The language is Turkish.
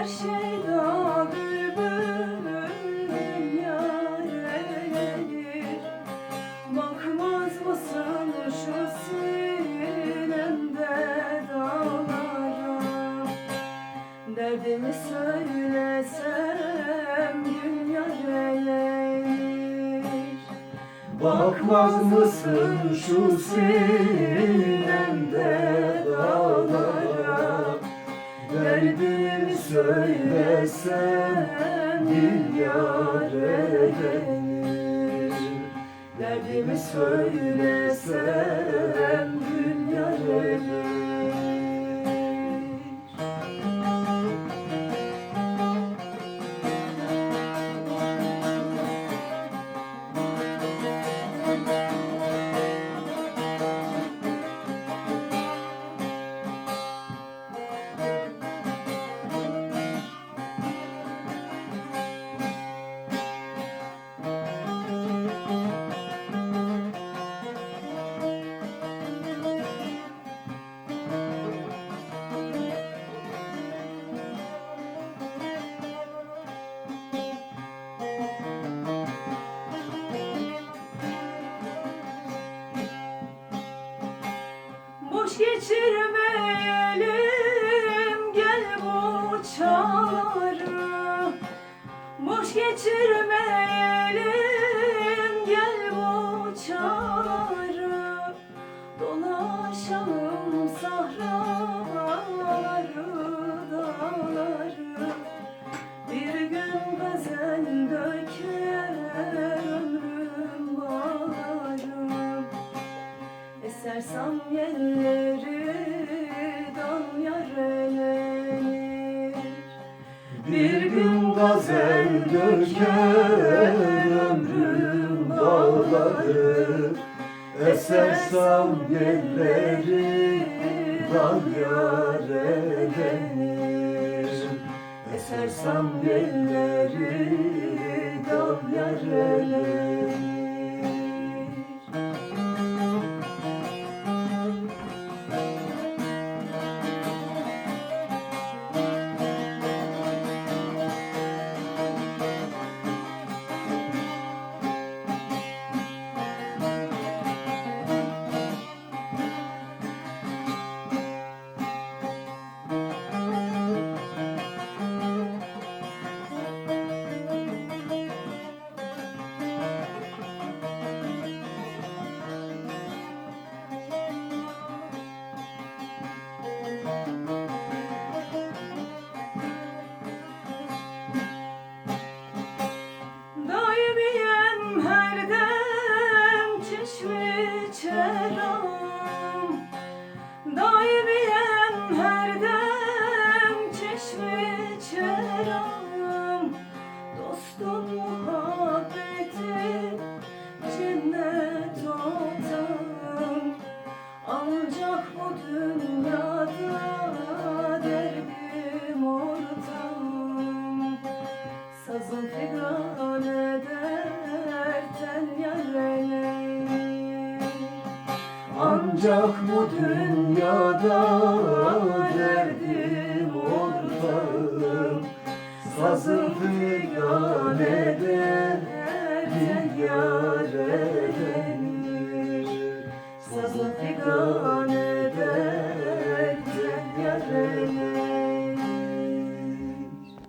Her şeyda bülbülüm yâre gelir Bakmaz mısın şu sinemde dağlara? Derdimi söylesem dünyaya eğilir Bakmaz mısın şu sinemde söylesem yare gelir. Derdimi söylesem gül yare Boş geçirmeyelim gel bu çağrı Boş geçirmeyelim Esersem yerleri dal yarelenir. Bir gün gazel döker ömrüm dağları. Esersem yerleri dal yarelenir. Esersem yerleri Ancak bu dünyada